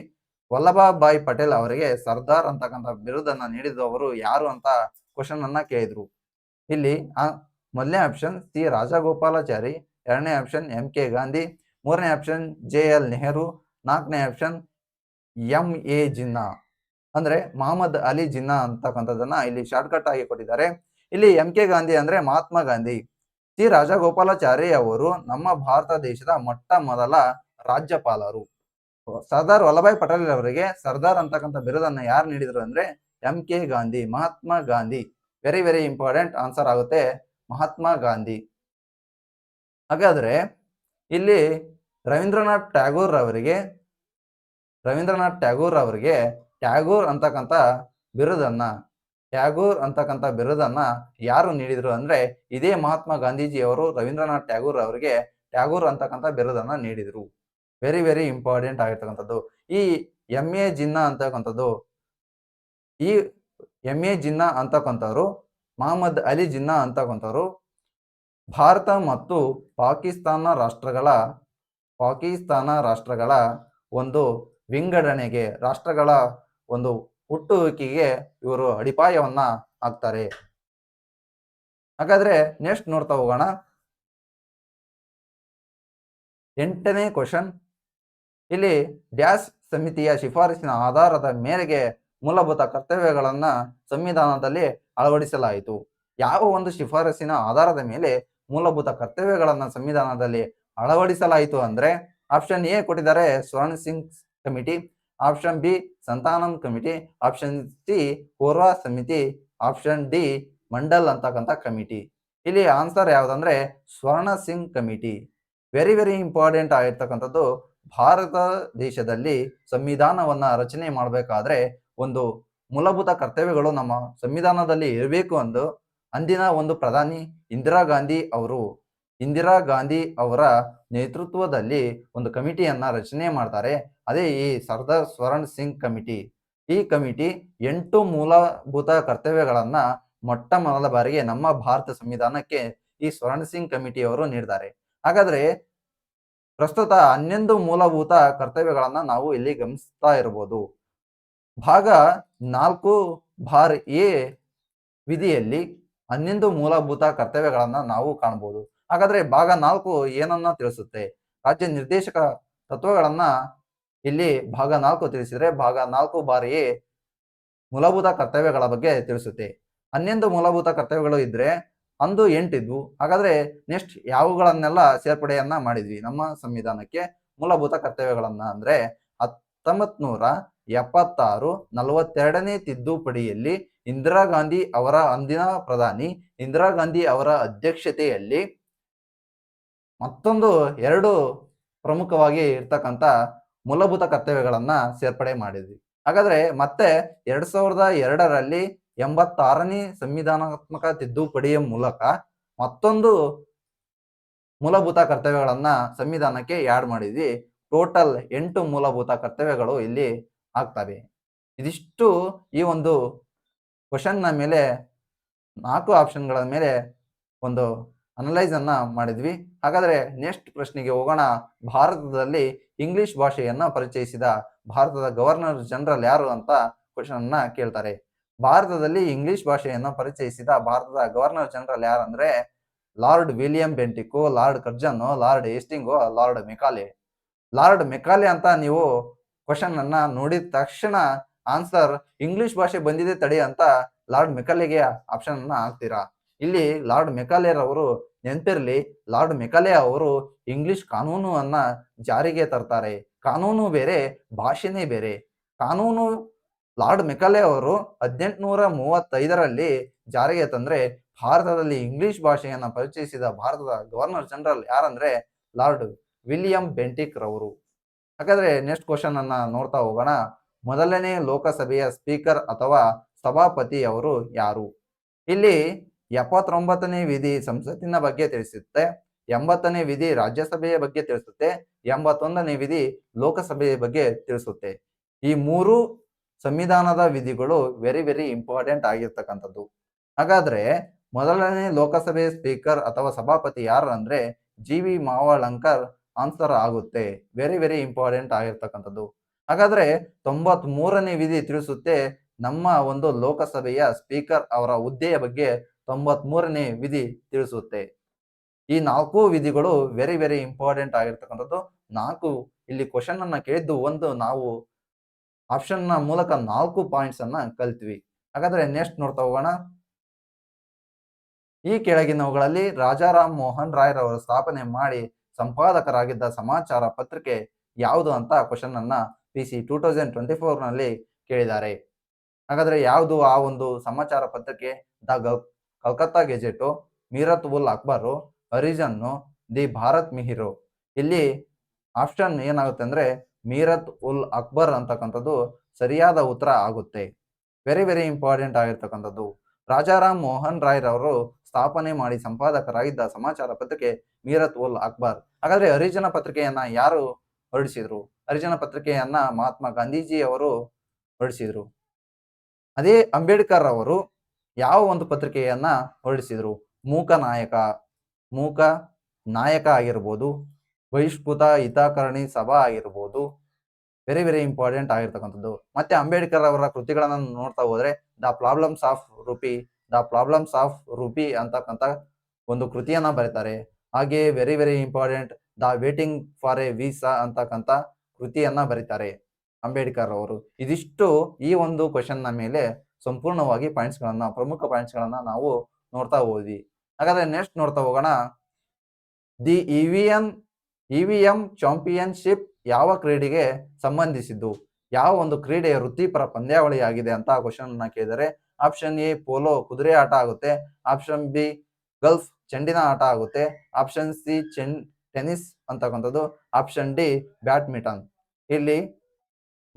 ವಲ್ಲಭಾಯ್ ಪಟೇಲ್ ಅವರಿಗೆ ಸರ್ದಾರ್ ಅಂತಕ್ಕಂಥ ಬಿರುದನ್ನ ನೀಡಿದವರು ಯಾರು ಅಂತ ಕ್ವಶನ್ ಅನ್ನ ಕೇಳಿದ್ರು. ಇಲ್ಲಿ ಮೊದಲನೇ ಆಪ್ಷನ್ ಸಿ ರಾಜಗೋಪಾಲಾಚಾರಿ, ಎರಡನೇ ಆಪ್ಷನ್ ಎಂ ಕೆ ಗಾಂಧಿ, ಮೂರನೇ ಆಪ್ಷನ್ ಜೆ ಎಲ್ ನೆಹರು, ನಾಲ್ಕನೇ ಆಪ್ಷನ್ ಎಂ ಎ ಜಿನ್ನಾ. ಅಂದ್ರೆ ಮಹಮ್ಮದ್ ಅಲಿ ಜಿನ್ನಾ ಅಂತಕ್ಕಂಥದ್ದನ್ನ ಇಲ್ಲಿ ಶಾರ್ಟ್ಕಟ್ ಆಗಿ ಕೊಟ್ಟಿದ್ದಾರೆ. ಇಲ್ಲಿ ಎಂ ಕೆ ಗಾಂಧಿ ಅಂದ್ರೆ ಮಹಾತ್ಮ ಗಾಂಧಿ. ಸಿ ರಾಜಗೋಪಾಲಾಚಾರಿ ಅವರು ನಮ್ಮ ಭಾರತ ದೇಶದ ಮೊಟ್ಟ ಮೊದಲ ರಾಜ್ಯಪಾಲರು. ಸರ್ದಾರ್ ವಲ್ಲಭಾಯ್ ಪಟೇಲ್ ಅವರಿಗೆ ಸರ್ದಾರ್ ಅಂತಕ್ಕಂಥ ಬಿರುದನ್ನ ಯಾರು ನೀಡಿದ್ರು ಅಂದ್ರೆ M K Gandhi Mahatma Gandhi. Very very important answer ಆಗುತ್ತೆ ಮಹಾತ್ಮ ಗಾಂಧಿ. ಹಾಗಾದ್ರೆ ಇಲ್ಲಿ ರವೀಂದ್ರನಾಥ್ ಟ್ಯಾಗೋರ್ ಅವರಿಗೆ, ರವೀಂದ್ರನಾಥ್ ಟ್ಯಾಗೋರ್ ಅವರಿಗೆ ಟ್ಯಾಗೋರ್ ಅಂತಕ್ಕಂಥ ಬಿರುದನ್ನ, ಟ್ಯಾಗೋರ್ ಅಂತಕ್ಕಂಥ ಬಿರುದನ್ನ ಯಾರು ನೀಡಿದ್ರು ಅಂದ್ರೆ ಇದೇ ಮಹಾತ್ಮ ಗಾಂಧೀಜಿ ಅವರು ರವೀಂದ್ರನಾಥ್ ಟ್ಯಾಗೋರ್ ಅವರಿಗೆ ಟ್ಯಾಗೋರ್ ಅಂತಕ್ಕಂಥ ಬಿರುದನ್ನ ನೀಡಿದ್ರು. ವೆರಿ ವೆರಿ ಇಂಪಾರ್ಟೆಂಟ್ ಆಗಿರ್ತಕ್ಕಂಥದ್ದು. ಈ ಎಂ ಎ ಜಿನ್ನಾ ಅಂತಕ್ಕಂಥದ್ದು, ಈ ಎಂ ಎ ಜಿನ್ನಾ ಅಂತಕ್ಕಂಥವ್ರು ಮಹಮ್ಮದ್ ಅಲಿ ಜಿನ್ನಾ ಅಂತಕ್ಕಂಥವ್ರು ಭಾರತ ಮತ್ತು ಪಾಕಿಸ್ತಾನ ರಾಷ್ಟ್ರಗಳ ಪಾಕಿಸ್ತಾನ ರಾಷ್ಟ್ರಗಳ ಒಂದು ವಿಂಗಡಣೆಗೆ, ರಾಷ್ಟ್ರಗಳ ಒಂದು ಹುಟ್ಟುವಿಕೆಗೆ ಇವರು ಅಡಿಪಾಯವನ್ನ ಹಾಕ್ತಾರೆ. ಹಾಗಾದ್ರೆ ನೆಕ್ಸ್ಟ್ ನೋಡ್ತಾ ಹೋಗೋಣ. ಎಂಟನೇ ಕ್ವಶನ್ ಇಲ್ಲಿ ಡ್ಯಾಶ್ ಸಮಿತಿಯ ಶಿಫಾರಸಿನ ಆಧಾರದ ಮೇರೆಗೆ ಮೂಲಭೂತ ಕರ್ತವ್ಯಗಳನ್ನ ಸಂವಿಧಾನದಲ್ಲಿ ಅಳವಡಿಸಲಾಯಿತು. ಯಾವ ಒಂದು ಶಿಫಾರಸಿನ ಆಧಾರದ ಮೇಲೆ ಮೂಲಭೂತ ಕರ್ತವ್ಯಗಳನ್ನ ಸಂವಿಧಾನದಲ್ಲಿ ಅಳವಡಿಸಲಾಯಿತು ಅಂದ್ರೆ ಆಪ್ಷನ್ ಎ ಕೊಟ್ಟಿದ್ದಾರೆ Swaran Singh committee option B Santhanam committee, option C ಪೂರ್ವ ಸಮಿತಿ, ಆಪ್ಷನ್ ಡಿ ಮಂಡಲ್ ಅಂತಕ್ಕಂಥ ಕಮಿಟಿ. ಇಲ್ಲಿ ಆನ್ಸರ್ ಯಾವುದಂದ್ರೆ Swaran Singh committee. Very very important ಆಗಿರ್ತಕ್ಕಂಥದ್ದು ಭಾರತ ದೇಶದಲ್ಲಿ ಸಂವಿಧಾನವನ್ನ ರಚನೆ ಮಾಡಬೇಕಾದ್ರೆ ಒಂದು ಮೂಲಭೂತ ಕರ್ತವ್ಯಗಳು ನಮ್ಮ ಸಂವಿಧಾನದಲ್ಲಿ ಇರಬೇಕು ಅಂದು. ಅಂದಿನ ಒಂದು ಪ್ರಧಾನಿ ಇಂದಿರಾ ಗಾಂಧಿ ಅವರು ಇಂದಿರಾ ಗಾಂಧಿ ಅವರ ನೇತೃತ್ವದಲ್ಲಿ ಒಂದು ಕಮಿಟಿಯನ್ನ ರಚನೆ ಮಾಡ್ತಾರೆ. ಅದೇ ಈ ಸರ್ದಾರ್ ಸ್ವರಣ್ ಸಿಂಗ್ ಕಮಿಟಿ. ಈ ಕಮಿಟಿ ಎಂಟು ಮೂಲಭೂತ ಕರ್ತವ್ಯಗಳನ್ನ ಮೊಟ್ಟ ಮೊದಲ ಬಾರಿಗೆ ನಮ್ಮ ಭಾರತ ಸಂವಿಧಾನಕ್ಕೆ ಈ ಸ್ವರ್ಣ ಸಿಂಗ್ ಕಮಿಟಿಯವರು ನೀಡಿದ್ದಾರೆ. ಹಾಗಾದ್ರೆ ಪ್ರಸ್ತುತ ಹನ್ನೊಂದು ಮೂಲಭೂತ ಕರ್ತವ್ಯಗಳನ್ನ ನಾವು ಇಲ್ಲಿ ಗಮನಿಸ್ತಾ ಇರಬಹುದು ಭಾಗ ನಾಲ್ಕು ಬಾರ್ ಎ ವಿಧಿಯಲ್ಲಿ ಹನ್ನೊಂದು ಮೂಲಭೂತ ಕರ್ತವ್ಯಗಳನ್ನ ನಾವು ಕಾಣಬಹುದು ಹಾಗಾದ್ರೆ ಭಾಗ ನಾಲ್ಕು ಏನನ್ನ ತಿಳಿಸುತ್ತೆ? ರಾಜ್ಯ ನಿರ್ದೇಶಕ ತತ್ವಗಳನ್ನ ಇಲ್ಲಿ ಭಾಗ ನಾಲ್ಕು ತಿಳಿಸಿದ್ರೆ ಭಾಗ ನಾಲ್ಕು ಬಾರಿ ಮೂಲಭೂತ ಕರ್ತವ್ಯಗಳ ಬಗ್ಗೆ ತಿಳಿಸುತ್ತೆ. ಹನ್ನೊಂದು ಮೂಲಭೂತ ಕರ್ತವ್ಯಗಳು ಇದ್ರೆ ಅಂದು ಎಂಟಿದ್ವು ಹಾಗಾದ್ರೆ ನೆಕ್ಸ್ಟ್ ಯಾವುಗಳನ್ನೆಲ್ಲ ಸೇರ್ಪಡೆಯನ್ನ ಮಾಡಿದ್ವಿ? ನಮ್ಮ ಸಂವಿಧಾನಕ್ಕೆ ಮೂಲಭೂತ ಕರ್ತವ್ಯಗಳನ್ನ ಅಂದ್ರೆ ಹತ್ತೊಂಬತ್ ನೂರ ಎಪ್ಪತ್ತಾರು ನಲವತ್ತೆರಡನೇ ತಿದ್ದುಪಡಿಯಲ್ಲಿ ಇಂದಿರಾ ಗಾಂಧಿ ಅವರ ಅಂದಿನ ಪ್ರಧಾನಿ, ಇಂದಿರಾ ಗಾಂಧಿ ಅವರ ಅಧ್ಯಕ್ಷತೆಯಲ್ಲಿ ಮತ್ತೊಂದು ಎರಡು ಪ್ರಮುಖವಾಗಿ ಇರ್ತಕ್ಕಂಥ ಮೂಲಭೂತ ಕರ್ತವ್ಯಗಳನ್ನ ಸೇರ್ಪಡೆ ಮಾಡಿದ್ವಿ. ಹಾಗಾದ್ರೆ ಮತ್ತೆ ಎರಡ್ ಸಾವಿರದ ಎರಡರಲ್ಲಿ ಎಂಬತ್ತಾರನೇ ಸಂವಿಧಾನಾತ್ಮಕ ತಿದ್ದುಪಡಿಯ ಮೂಲಕ ಮತ್ತೊಂದು ಮೂಲಭೂತ ಕರ್ತವ್ಯಗಳನ್ನ ಸಂವಿಧಾನಕ್ಕೆ ಯಾಡ್ ಮಾಡಿದ್ವಿ. ಟೋಟಲ್ ಎಂಟು ಮೂಲಭೂತ ಕರ್ತವ್ಯಗಳು ಇಲ್ಲಿ ಆಗ್ತವೆ. ಇದಿಷ್ಟು ಈ ಒಂದು ಕ್ವಶನ್ನ ಮೇಲೆ ನಾಲ್ಕು ಆಪ್ಷನ್ಗಳ ಮೇಲೆ ಒಂದು ಅನಲೈಸ್ ಅನ್ನ ಮಾಡಿದ್ವಿ. ಹಾಗಾದ್ರೆ ನೆಕ್ಸ್ಟ್ ಪ್ರಶ್ನೆಗೆ ಹೋಗೋಣ. ಭಾರತದಲ್ಲಿ ಇಂಗ್ಲಿಷ್ ಭಾಷೆಯನ್ನ ಪರಿಚಯಿಸಿದ ಭಾರತದ ಗವರ್ನರ್ ಜನರಲ್ ಯಾರು ಅಂತ ಕ್ವಶನ್ ಅನ್ನ ಕೇಳ್ತಾರೆ. ಭಾರತದಲ್ಲಿ ಇಂಗ್ಲಿಷ್ ಭಾಷೆಯನ್ನು ಪರಿಚಯಿಸಿದ ಭಾರತದ ಗವರ್ನರ್ ಜನರಲ್ ಯಾರಂದ್ರೆ Lord William Bentinck Lord Curzon Lord Hastings Lord Macaulay. Lord Macaulay ಅಂತ ನೀವು ಕ್ವಶನ್ ಅನ್ನ ನೋಡಿದ ತಕ್ಷಣ ಆನ್ಸರ್ ಇಂಗ್ಲಿಷ್ ಭಾಷೆ ಬಂದಿದೆ ತಡಿ ಅಂತ ಲಾರ್ಡ್ ಮೆಕಾಲೆಗೆ ಆಪ್ಷನ್ ಅನ್ನ ಹಾಕ್ತೀರಾ. ಇಲ್ಲಿ ಲಾರ್ಡ್ ಮೆಕಾಲೆರ್ ಅವರು ನೆನ್ಪಿರ್ಲಿ, ಲಾರ್ಡ್ ಮೆಕಲೆ ಅವರು ಇಂಗ್ಲಿಷ್ ಕಾನೂನು ಅನ್ನ ಜಾರಿಗೆ ತರ್ತಾರೆ. ಕಾನೂನು ಬೇರೆ, ಭಾಷೆನೇ ಬೇರೆ. ಕಾನೂನು ಲಾರ್ಡ್ ಮೆಕಲೆ ಅವರು ಹದಿನೆಂಟುನೂರ ಮೂವತ್ತೈದರಲ್ಲಿ ಜಾರಿಗೆ ತಂದ್ರೆ ಭಾರತದಲ್ಲಿ ಇಂಗ್ಲಿಷ್ ಭಾಷೆಯನ್ನ ಪರಿಚಯಿಸಿದ ಭಾರತದ ಗವರ್ನರ್ ಜನರಲ್ ಯಾರಂದ್ರೆ ಲಾರ್ಡ್ ವಿಲಿಯಂ ಬೆಂಟಿಕ್ ರವರು. ಹಾಗಾದ್ರೆ ನೆಕ್ಸ್ಟ್ ಕ್ವಶನ್ ಅನ್ನ ನೋಡ್ತಾ ಹೋಗೋಣ. ಮೊದಲನೇ ಲೋಕಸಭೆಯ ಸ್ಪೀಕರ್ ಅಥವಾ ಸಭಾಪತಿ ಅವರು ಯಾರು? ಇಲ್ಲಿ ಎಪ್ಪತ್ತೊಂಬತ್ತನೇ ವಿಧಿ ಸಂಸತ್ತಿನ ಬಗ್ಗೆ ತಿಳಿಸುತ್ತೆ. ಎಂಬತ್ತನೇ ವಿಧಿ ರಾಜ್ಯಸಭೆಯ ಬಗ್ಗೆ ತಿಳಿಸುತ್ತೆ. ಎಂಬತ್ತೊಂದನೇ ವಿಧಿ ಲೋಕಸಭೆಯ ಬಗ್ಗೆ ತಿಳಿಸುತ್ತೆ. ಈ ಮೂರು ಸಂವಿಧಾನದ ವಿಧಿಗಳು ವೆರಿ ವೆರಿ ಇಂಪಾರ್ಟೆಂಟ್ ಆಗಿರ್ತಕ್ಕಂಥದ್ದು. ಹಾಗಾದ್ರೆ ಮೊದಲನೇ ಲೋಕಸಭೆ ಸ್ಪೀಕರ್ ಅಥವಾ ಸಭಾಪತಿ ಯಾರು ಅಂದ್ರೆ ಜಿ ವಿ ಮಾವಳಂಕರ್ ಆನ್ಸರ್ ಆಗುತ್ತೆ. ವೆರಿ ವೆರಿ ಇಂಪಾರ್ಟೆಂಟ್ ಆಗಿರ್ತಕ್ಕಂಥದ್ದು. ಹಾಗಾದ್ರೆ ತೊಂಬತ್ ಮೂರನೇ ವಿಧಿ ತಿಳಿಸುತ್ತೆ ನಮ್ಮ ಒಂದು ಲೋಕಸಭೆಯ ಸ್ಪೀಕರ್ ಅವರ ಹುದ್ದೆಯ ಬಗ್ಗೆ ತೊಂಬತ್ ಮೂರನೇ ವಿಧಿ ತಿಳಿಸುತ್ತೆ. ಈ ನಾಲ್ಕು ವಿಧಿಗಳು ವೆರಿ ವೆರಿ ಇಂಪಾರ್ಟೆಂಟ್ ಆಗಿರ್ತಕ್ಕಂಥದ್ದು. ನಾಲ್ಕು, ಇಲ್ಲಿ ಕ್ವಶನ್ ಅನ್ನ ಕೇಳಿದ್ದು ಒಂದು ನಾವು ಆಪ್ಷನ್ನ ಮೂಲಕ ನಾಲ್ಕು ಪಾಯಿಂಟ್ಸ್ ಅನ್ನ ಕಲ್ತ್ವಿ. ಹಾಗಾದ್ರೆ ನೆಕ್ಸ್ಟ್ ನೋಡ್ತಾ ಹೋಗೋಣ. ಈ ಕೆಳಗಿನವುಗಳಲ್ಲಿ ರಾಜಾರಾಮ್ ಮೋಹನ್ ರಾಯ್ರವರು ಸ್ಥಾಪನೆ ಮಾಡಿ ಸಂಪಾದಕರಾಗಿದ್ದ ಸಮಾಚಾರ ಪತ್ರಿಕೆ ಯಾವುದು ಅಂತ ಕ್ವಶನ್ ಅನ್ನ P C two thousand twenty ಫೋರ್ನಲ್ಲಿ ಕೇಳಿದ್ದಾರೆ. ಹಾಗಾದ್ರೆ ಯಾವುದು ಆ ಒಂದು ಸಮಾಚಾರ ಪತ್ರಿಕೆ? The Calcutta gazette, Mirat ul Akbar, Harijan, the Bharat Mihir. ಇಲ್ಲಿ ಆಪ್ಷನ್ ಏನಾಗುತ್ತೆ ಅಂದ್ರೆ ಮೀರತ್ ಉಲ್ ಅಕ್ಬರ್ ಅಂತಕ್ಕಂಥದ್ದು ಸರಿಯಾದ ಉತ್ತರ ಆಗುತ್ತೆ. ವೆರಿ ವೆರಿ ಇಂಪಾರ್ಟೆಂಟ್ ಆಗಿರ್ತಕ್ಕಂಥದ್ದು. ರಾಜಾರಾಮ್ ಮೋಹನ್ ರಾಯ್ ರವರು ಸ್ಥಾಪನೆ ಮಾಡಿ ಸಂಪಾದಕರಾಗಿದ್ದ ಸಮಾಚಾರ ಪತ್ರಿಕೆ ಮೀರತ್ ಉಲ್ ಅಕ್ಬರ್. ಹಾಗಾದ್ರೆ ಹರಿಜನ ಪತ್ರಿಕೆಯನ್ನ ಯಾರು ಹೊರಡಿಸಿದ್ರು? ಹರಿಜನ ಪತ್ರಿಕೆಯನ್ನ ಮಹಾತ್ಮ ಗಾಂಧೀಜಿ ಅವರು ಹೊರಡಿಸಿದ್ರು. ಅದೇ ಅಂಬೇಡ್ಕರ್ ಅವರು ಯಾವ ಒಂದು ಪತ್ರಿಕೆಯನ್ನ ಹೊರಡಿಸಿದ್ರು? ಮೂಕ ನಾಯಕ. ಮೂಕ ನಾಯಕ ಆಗಿರ್ಬೋದು, ಬಹಿಷ್ಕೃತ ಹಿತಕರಣಿ ಸಭಾ ಆಗಿರ್ಬೋದು ವೆರಿ ವೆರಿ ಇಂಪಾರ್ಟೆಂಟ್ ಆಗಿರ್ತಕ್ಕಂಥದ್ದು. ಮತ್ತೆ ಅಂಬೇಡ್ಕರ್ ಅವರ ಕೃತಿಗಳನ್ನ ನೋಡ್ತಾ ಹೋದ್ರೆ, the problems of rupee, the problems of rupee ಅಂತಕ್ಕಂಥ ಒಂದು ಕೃತಿಯನ್ನ ಬರೀತಾರೆ. ಹಾಗೆ very very important the waiting for a visa ಅಂತಕ್ಕಂಥ ಕೃತಿಯನ್ನ ಬರೀತಾರೆ ಅಂಬೇಡ್ಕರ್ ಅವರು. ಇದಿಷ್ಟು ಈ ಒಂದು ಕ್ವಶನ್ನ ಮೇಲೆ ಸಂಪೂರ್ಣವಾಗಿ ಪಾಯಿಂಟ್ಸ್ ಗಳನ್ನ, ಪ್ರಮುಖ ಪಾಯಿಂಟ್ಸ್ ಗಳನ್ನ ನಾವು ನೋಡ್ತಾ ಹೋದ್ವಿ. ಹಾಗಾದ್ರೆ ನೆಕ್ಸ್ಟ್ ನೋಡ್ತಾ ಹೋಗೋಣ. ದಿ ಇವಿಎಂ ಇವಿಎಂ ಚಾಂಪಿಯನ್ಶಿಪ್ ಯಾವ ಕ್ರೀಡೆಗೆ ಸಂಬಂಧಿಸಿದ್ದು? ಯಾವ ಒಂದು ಕ್ರೀಡೆಯ ವೃತ್ತಿಪರ ಪಂದ್ಯಾವಳಿ ಆಗಿದೆ ಅಂತ ಕ್ವಶನ್ ಅನ್ನ ಕೇಳಿದರೆ ಆಪ್ಷನ್ ಎ ಪೋಲೋ ಕುದುರೆ ಆಟ ಆಗುತ್ತೆ. ಆಪ್ಷನ್ ಬಿ ಗಲ್ಫ್ ಚೆಂಡಿನ ಆಟ ಆಗುತ್ತೆ. ಆಪ್ಷನ್ ಸಿ ಚೆಂಡ್ ಟೆನಿಸ್ ಅಂತಕ್ಕಂಥದ್ದು. ಆಪ್ಷನ್ ಡಿ ಬ್ಯಾಡ್ಮಿಂಟನ್ ಇಲ್ಲಿ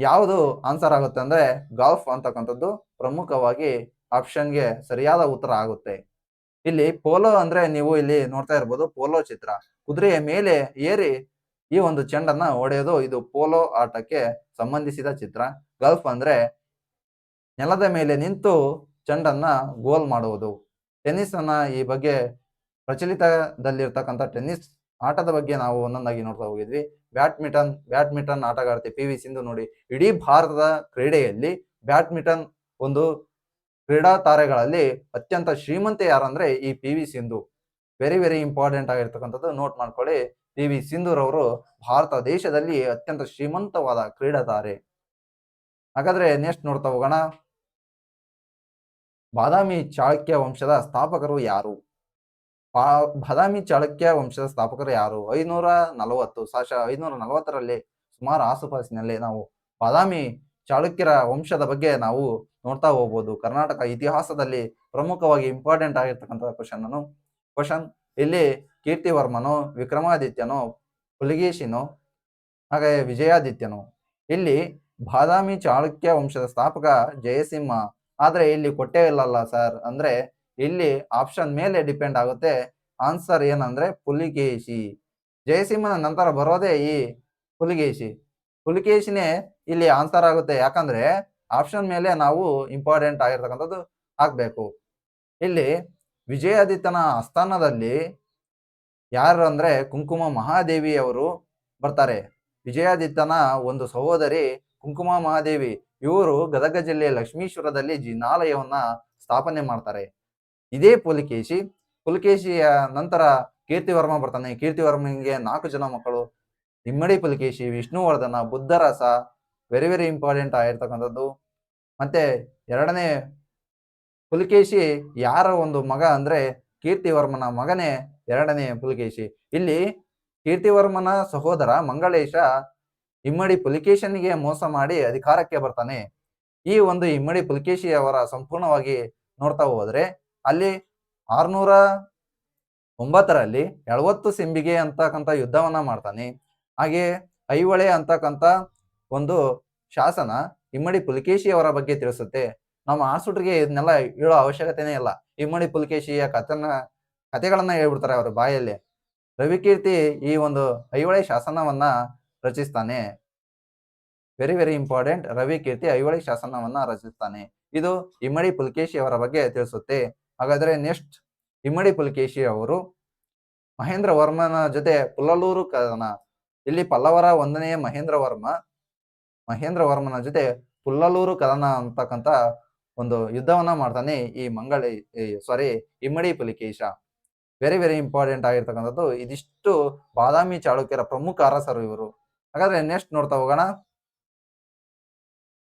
ಯಾವುದು ಆನ್ಸರ್ ಆಗುತ್ತೆ ಅಂದ್ರೆ ಗಾಲ್ಫ್ ಅಂತಕ್ಕಂಥದ್ದು ಪ್ರಮುಖವಾಗಿ ಆಪ್ಷನ್ಗೆ ಸರಿಯಾದ ಉತ್ತರ ಆಗುತ್ತೆ. ಇಲ್ಲಿ ಪೋಲೋ ಅಂದ್ರೆ ನೀವು ಇಲ್ಲಿ ನೋಡ್ತಾ ಇರ್ಬೋದು ಪೋಲೋ ಚಿತ್ರ. ಕುದುರೆಯ ಮೇಲೆ ಏರಿ ಈ ಒಂದು ಚೆಂಡನ್ನ ಹೊಡೆಯೋದು ಇದು ಪೋಲೋ ಆಟಕ್ಕೆ ಸಂಬಂಧಿಸಿದ ಚಿತ್ರ. ಗಲ್ಫ್ ಅಂದ್ರೆ ನೆಲದ ಮೇಲೆ ನಿಂತು ಚೆಂಡನ್ನ ಗೋಲ್ ಮಾಡುವುದು. ಟೆನ್ನಿಸ್ ಅನ್ನ ಈ ಬಗ್ಗೆ ಪ್ರಚಲಿತದಲ್ಲಿರ್ತಕ್ಕಂಥ ಟೆನ್ನಿಸ್ ಆಟದ ಬಗ್ಗೆ ನಾವು ಒಂದೊಂದಾಗಿ ನೋಡ್ತಾ ಹೋಗಿದ್ವಿ. ಬ್ಯಾಡ್ಮಿಂಟನ್ ಬ್ಯಾಡ್ಮಿಂಟನ್ ಆಟಗಾರ್ತಿ ಪಿ ವಿ ಸಿಂಧು ನೋಡಿ, ಇಡೀ ಭಾರತದ ಕ್ರೀಡೆಯಲ್ಲಿ ಬ್ಯಾಡ್ಮಿಂಟನ್ ಒಂದು ಕ್ರೀಡಾ ತಾರೆಗಳಲ್ಲಿ ಅತ್ಯಂತ ಶ್ರೀಮಂತ ಯಾರಂದ್ರೆ ಈ P V Sindhu. Very very important ಆಗಿರ್ತಕ್ಕಂಥದ್ದು ನೋಟ್ ಮಾಡ್ಕೊಳ್ಳಿ. ಪಿ ವಿ ಸಿಂಧುರವರು ಭಾರತ ದೇಶದಲ್ಲಿ ಅತ್ಯಂತ ಶ್ರೀಮಂತವಾದ ಕ್ರೀಡಾ ತಾರೆ. ಹಾಗಾದ್ರೆ ನೆಕ್ಸ್ಟ್ ನೋಡ್ತಾ ಹೋಗೋಣ. ಬಾದಾಮಿ ಚಾಳುಕ್ಯ ವಂಶದ ಸ್ಥಾಪಕರು ಯಾರು? ಬಾದಾಮಿ ಚಾಳುಕ್ಯ ವಂಶದ ಸ್ಥಾಪಕರು ಯಾರು? ಐನೂರ ನಲವತ್ತು ಸಾಶ ಐನೂರ ನಲವತ್ತರಲ್ಲಿ ಸುಮಾರು ಆಸುಪಾಸಿನಲ್ಲಿ ನಾವು ಬಾದಾಮಿ ಚಾಳುಕ್ಯರ ವಂಶದ ಬಗ್ಗೆ ನಾವು ನೋಡ್ತಾ ಹೋಗ್ಬೋದು. ಕರ್ನಾಟಕ ಇತಿಹಾಸದಲ್ಲಿ ಪ್ರಮುಖವಾಗಿ ಇಂಪಾರ್ಟೆಂಟ್ ಆಗಿರ್ತಕ್ಕಂಥ ಕ್ವಶನ್ ಅನ್ನು. ಕ್ವಶನ್ ಇಲ್ಲಿ ಕೀರ್ತಿವರ್ಮನು, ವಿಕ್ರಮಾದಿತ್ಯನು, ಪುಲಿಗೇಶಿನು, ಹಾಗೆ ವಿಜಯಾದಿತ್ಯನು. ಇಲ್ಲಿ ಬಾದಾಮಿ ಚಾಳುಕ್ಯ ವಂಶದ ಸ್ಥಾಪಕ ಜಯಸಿಂಹ. ಆದ್ರೆ ಇಲ್ಲಿ ಕೊಟ್ಟೇ ಇಲ್ಲಲ್ಲ ಸರ್. ಅಂದ್ರೆ ಇಲ್ಲಿ ಆಪ್ಷನ್ ಮೇಲೆ ಡಿಪೆಂಡ್ ಆಗುತ್ತೆ. ಆನ್ಸರ್ ಏನಂದ್ರೆ ಪುಲಿಕೇಶಿ. ಜಯಸಿಂಹನ ನಂತರ ಬರೋದೇ ಈ ಪುಲಿಕೇಶಿ. ಪುಲಿಕೇಶಿನೇ ಇಲ್ಲಿ ಆನ್ಸರ್ ಆಗುತ್ತೆ. ಯಾಕಂದ್ರೆ ಆಪ್ಷನ್ ಮೇಲೆ ನಾವು ಇಂಪಾರ್ಟೆಂಟ್ ಆಗಿರ್ತಕ್ಕಂಥದ್ದು ಹಾಕ್ಬೇಕು. ಇಲ್ಲಿ ವಿಜಯಾದಿತ್ಯನ ಆಸ್ಥಾನದಲ್ಲಿ ಯಾರು ಅಂದ್ರೆ ಕುಂಕುಮ ಮಹಾದೇವಿ ಅವರು ಬರ್ತಾರೆ. ವಿಜಯಾದಿತ್ಯನ ಒಂದು ಸಹೋದರಿ ಕುಂಕುಮ ಮಹಾದೇವಿ. ಇವರು ಗದಗ ಜಿಲ್ಲೆಯ ಲಕ್ಷ್ಮೀಶ್ವರದಲ್ಲಿ ಜಿನಾಲಯವನ್ನ ಸ್ಥಾಪನೆ ಮಾಡ್ತಾರೆ. ಇದೇ ಪುಲಕೇಶಿ. ಪುಲಕೇಶಿಯ ನಂತರ ಕೀರ್ತಿವರ್ಮ ಬರ್ತಾನೆ. ಕೀರ್ತಿವರ್ಮನಿಗೆ ನಾಲ್ಕು ಜನ ಮಕ್ಕಳು. Immadi Pulakeshi, Vishnuvardhana, Buddharasa very very important ಆಗಿರ್ತಕ್ಕಂಥದ್ದು. ಮತ್ತೆ ಎರಡನೇ ಪುಲಕೇಶಿ ಯಾರ ಒಂದು ಮಗ ಅಂದ್ರೆ ಕೀರ್ತಿವರ್ಮನ ಮಗನೇ ಎರಡನೇ ಪುಲಕೇಶಿ. ಇಲ್ಲಿ ಕೀರ್ತಿವರ್ಮನ ಸಹೋದರ ಮಂಗಳೇಶ ಇಮ್ಮಡಿ ಪುಲಿಕೇಶನಿಗೆ ಮೋಸ ಮಾಡಿ ಅಧಿಕಾರಕ್ಕೆ ಬರ್ತಾನೆ. ಈ ಒಂದು ಇಮ್ಮಡಿ ಪುಲಿಕೇಶಿ ಅವರ ಸಂಪೂರ್ಣವಾಗಿ ನೋಡ್ತಾ ಹೋದ್ರೆ ಅಲ್ಲಿ ಆರ್ನೂರ ಒಂಬತ್ತರಲ್ಲಿ ಎಳವತ್ತು ಸಿಂಬಿಗೆ ಅಂತಕ್ಕಂಥ ಯುದ್ಧವನ್ನ ಮಾಡ್ತಾನೆ. ಹಾಗೆ ಐಹೊಳೆ ಅಂತಕ್ಕಂತ ಒಂದು ಶಾಸನ ಇಮ್ಮಡಿ ಪುಲಕೇಶಿ ಅವರ ಬಗ್ಗೆ ತಿಳಿಸುತ್ತೆ. ನಮ್ಮ ಆಸುಟ್ರಿಗೆ ಇದನ್ನೆಲ್ಲ ಹೇಳೋ ಅವಶ್ಯಕತೆನೇ ಇಲ್ಲ. ಇಮ್ಮಡಿ ಪುಲಕೇಶಿಯ ಕಥನ, ಕಥೆಗಳನ್ನ ಹೇಳ್ಬಿಡ್ತಾರೆ ಅವರ ಬಾಯಲ್ಲಿ. ರವಿಕೀರ್ತಿ ಈ ಒಂದು ಐಹೊಳೆ ಶಾಸನವನ್ನ ರಚಿಸ್ತಾನೆ. Very very important Ravikirti Aihole ಶಾಸನವನ್ನ ರಚಿಸ್ತಾನೆ. ಇದು ಇಮ್ಮಡಿ ಪುಲಕೇಶಿ ಅವರ ಬಗ್ಗೆ ತಿಳಿಸುತ್ತೆ. ಹಾಗಾದ್ರೆ ನೆಕ್ಸ್ಟ್ ಇಮ್ಮಡಿ ಪುಲಿಕೇಶಿ ಅವರು ಮಹೇಂದ್ರ ವರ್ಮನ ಜೊತೆ ಪುಲ್ಲಲೂರು ಕದನ ಇಲ್ಲಿ ಪಲ್ಲವರ ಒಂದನೆಯ ಮಹೇಂದ್ರ ವರ್ಮ, ಮಹೇಂದ್ರ ವರ್ಮನ ಜೊತೆ ಪುಲ್ಲಲೂರು ಕದನ ಅಂತಕ್ಕಂಥ ಒಂದು ಯುದ್ಧವನ್ನ ಮಾಡ್ತಾನೆ ಈ ಮಂಗಳ ಸಾರಿ ಇಮ್ಮಡಿ ಪುಲಿಕೇಶ. ವೆರಿ ವೆರಿ ಇಂಪಾರ್ಟೆಂಟ್ ಆಗಿರ್ತಕ್ಕಂಥದ್ದು. ಇದಿಷ್ಟು ಬಾದಾಮಿ ಚಾಳುಕ್ಯರ ಪ್ರಮುಖ ಅರಸರು ಇವರು. ಹಾಗಾದ್ರೆ ನೆಕ್ಸ್ಟ್ ನೋಡ್ತಾ ಹೋಗೋಣ.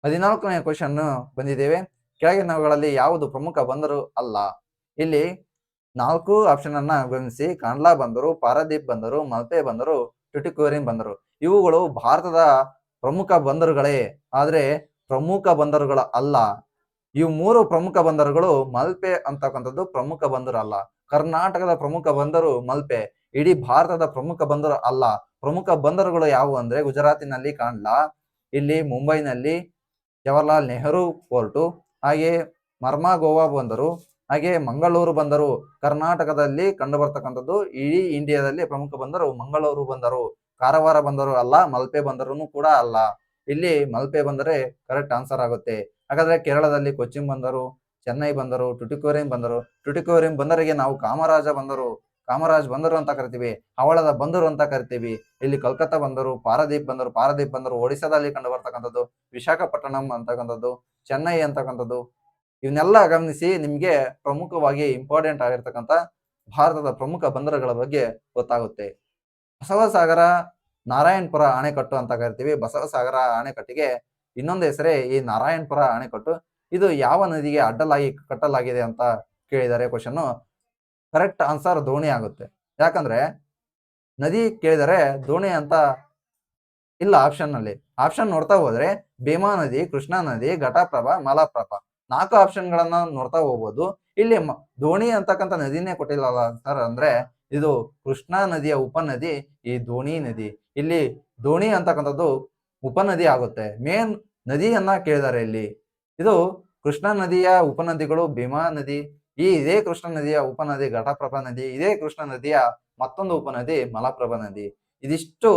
ಹದಿನಾಲ್ಕನೇ ಕ್ವಶನ್ ಬಂದಿದ್ದೇವೆ. ಕೆಳಗಿನವುಗಳಲ್ಲಿ ಯಾವುದು ಪ್ರಮುಖ ಬಂದರು ಅಲ್ಲ. ಇಲ್ಲಿ ನಾಲ್ಕು ಆಪ್ಷನ್ ಅನ್ನ ಗಮನಿಸಿ ಕಾಂಡ್ಲಾ ಬಂದರು, ಪಾರಾದೀಪ್ ಬಂದರು, ಮಲ್ಪೆ ಬಂದರು ಟುಟಿಕೋರಿನ್ ಬಂದರು. ಇವುಗಳು ಭಾರತದ ಪ್ರಮುಖ ಬಂದರುಗಳೇ. ಆದ್ರೆ ಪ್ರಮುಖ ಬಂದರುಗಳ ಅಲ್ಲ. ಇವು ಮೂರು ಪ್ರಮುಖ ಬಂದರುಗಳು ಮಲ್ಪೆ ಅಂತಕ್ಕಂಥದ್ದು ಪ್ರಮುಖ ಬಂದರು ಅಲ್ಲ. ಕರ್ನಾಟಕದ ಪ್ರಮುಖ ಬಂದರು ಮಲ್ಪೆ. ಇಡೀ ಭಾರತದ ಪ್ರಮುಖ ಬಂದರು ಅಲ್ಲ. ಪ್ರಮುಖ ಬಂದರುಗಳು ಯಾವುವು ಅಂದ್ರೆ ಗುಜರಾತಿನಲ್ಲಿ ಕಾಂಡ್ಲಾ ಇಲ್ಲಿ ಮುಂಬೈನಲ್ಲಿ ಜವಾಹರ್ಲಾಲ್ ನೆಹರು ಪೋರ್ಟು ಹಾಗೆ ಮರ್ಮಾ ಗೋವಾ ಬಂದರು ಹಾಗೆ ಮಂಗಳೂರು ಬಂದರು. ಕರ್ನಾಟಕದಲ್ಲಿ ಕಂಡು ಬರ್ತಕ್ಕಂಥದ್ದು ಇಡೀ ಇಂಡಿಯಾದಲ್ಲಿ ಪ್ರಮುಖ ಬಂದರು ಮಂಗಳೂರು ಬಂದರು. ಕಾರವಾರ ಬಂದರು ಅಲ್ಲ, ಮಲ್ಪೆ ಬಂದರು ಕೂಡ ಅಲ್ಲ. ಇಲ್ಲಿ ಮಲ್ಪೆ ಬಂದರೆ ಕರೆಕ್ಟ್ ಆನ್ಸರ್ ಆಗುತ್ತೆ. ಹಾಗಾದ್ರೆ ಕೇರಳದಲ್ಲಿ ಕೊಚ್ಚಿನ್ ಬಂದರು, ಚೆನ್ನೈ ಬಂದರು ಟುಟಿಕೋರಿಂ ಬಂದರು. ಟುಟಿಕೋರಿಂ ಬಂದರಿಗೆ ನಾವು ಕಾಮರಾಜ ಬಂದರು. ಕಾಮರಾಜ್ ಬಂದರು ಅಂತ ಕರಿತೀವಿ, ಹವಳದ ಬಂದರು ಅಂತ ಕರಿತೀವಿ. ಇಲ್ಲಿ ಕಲ್ಕತ್ತಾ ಬಂದರು, ಪಾರದೀಪ್ ಬಂದರು ಪಾರದೀಪ್ ಬಂದರು ಒಡಿಶಾದಲ್ಲಿ ಕಂಡು ಬರ್ತಕ್ಕಂಥದ್ದು ವಿಶಾಖಪಟ್ಟಣಂ ಅಂತಕ್ಕಂಥದ್ದು. ಚೆನ್ನೈ ಅಂತಕ್ಕಂಥದ್ದು. ಇವನ್ನೆಲ್ಲ ಗಮನಿಸಿ ನಿಮಗೆ ಪ್ರಮುಖವಾಗಿ ಇಂಪಾರ್ಟೆಂಟ್ ಆಗಿರ್ತಕ್ಕಂಥ ಭಾರತದ ಪ್ರಮುಖ ಬಂದರುಗಳ ಬಗ್ಗೆ ಗೊತ್ತಾಗುತ್ತೆ. ಬಸವಸಾಗರ, ನಾರಾಯಣಪುರ ಅಣೆಕಟ್ಟು ಅಂತ ಕರಿತೀವಿ. ಬಸವಸಾಗರ ಅಣೆಕಟ್ಟಿಗೆ ಇನ್ನೊಂದು ಹೆಸರೇ ಈ ನಾರಾಯಣಪುರ ಅಣೆಕಟ್ಟು ಇದು ಯಾವ ನದಿಗೆ ಅಡ್ಡಲಾಗಿ ಕಟ್ಟಲಾಗಿದೆ ಅಂತ ಕೇಳಿದ್ದಾರೆ ಕ್ವಶನ್ ಕರೆಕ್ಟ್ ಆನ್ಸರ್ ದೋಣಿ ಆಗುತ್ತೆ. ಯಾಕಂದ್ರೆ ನದಿ ಕೇಳಿದರೆ ದೋಣಿ ಅಂತ ಇಲ್ಲ ಆಪ್ಷನ್ನಲ್ಲಿ ಆಪ್ಷನ್ ನೋಡ್ತಾ ಹೋದ್ರೆ ಭೀಮಾ ನದಿ, ಕೃಷ್ಣಾ ನದಿ, ಘಟಪ್ರಭಾ, ಮಲಪ್ರಭಾ. ನಾಲ್ಕು ಆಪ್ಷನ್ ಗಳನ್ನ ನೋಡ್ತಾ ಹೋಗ್ಬೋದು. ಇಲ್ಲಿ ದೋಣಿ ಅಂತಕ್ಕಂಥ ನದಿನೇ ಕೊಟ್ಟಿಲ್ಲಲ್ಲ ಸರ್ ಅಂದ್ರೆ ಇದು ಕೃಷ್ಣಾ ನದಿಯ ಉಪನದಿ, ಈ ದೋಣಿ ನದಿ. ಇಲ್ಲಿ ದೋಣಿ ಅಂತಕ್ಕಂಥದ್ದು ಉಪನದಿ ಆಗುತ್ತೆ. ಮೇನ್ ನದಿಯನ್ನ ಕೇಳಿದ್ದಾರೆ ಇಲ್ಲಿ. ಇದು ಕೃಷ್ಣಾ ನದಿಯ ಉಪನದಿಗಳು, ಭೀಮಾ ನದಿ, ಈ ಇದೇ ಕೃಷ್ಣ ನದಿಯ ಉಪನದಿ, ಘಟಪ್ರಭಾ ನದಿ, ಇದೇ ಕೃಷ್ಣ ನದಿಯ ಮತ್ತೊಂದು ಉಪನದಿ, ಮಲಪ್ರಭಾ ನದಿ. ಇದಿಷ್ಟು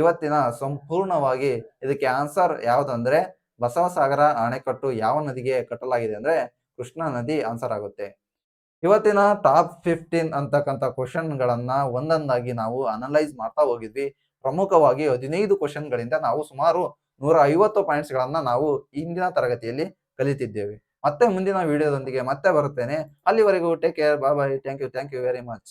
ಇವತ್ತಿನ ಸಂಪೂರ್ಣವಾಗಿ ಇದಕ್ಕೆ ಆನ್ಸರ್ ಯಾವುದಂದ್ರೆ ಬಸವಸಾಗರ ಅಣೆಕಟ್ಟು ಯಾವ ನದಿಗೆ ಕಟ್ಟಲಾಗಿದೆ ಅಂದ್ರೆ ಕೃಷ್ಣಾ ನದಿ ಆನ್ಸರ್ ಆಗುತ್ತೆ. ಇವತ್ತಿನ ಟಾಪ್ ಫಿಫ್ಟೀನ್ ಅಂತಕ್ಕಂಥ ಕ್ವಶನ್ ಗಳನ್ನ ಒಂದೊಂದಾಗಿ ನಾವು ಅನಲೈಸ್ ಮಾಡ್ತಾ ಹೋಗಿದ್ವಿ. ಪ್ರಮುಖವಾಗಿ ಹದಿನೈದು ಕ್ವಶನ್ ಗಳಿಂದ ನಾವು ಸುಮಾರು ನೂರ ಐವತ್ತು ಪಾಯಿಂಟ್ಸ್ ಗಳನ್ನ ನಾವು ಇಂದಿನ ತರಗತಿಯಲ್ಲಿ ಕಲಿತಿದ್ದೇವೆ. ಮತ್ತೆ ಮುಂದಿನ ವಿಡಿಯೋದೊಂದಿಗೆ ಮತ್ತೆ ಬರುತ್ತೇನೆ. ಅಲ್ಲಿವರೆಗೂ take care bye thank you thank you very much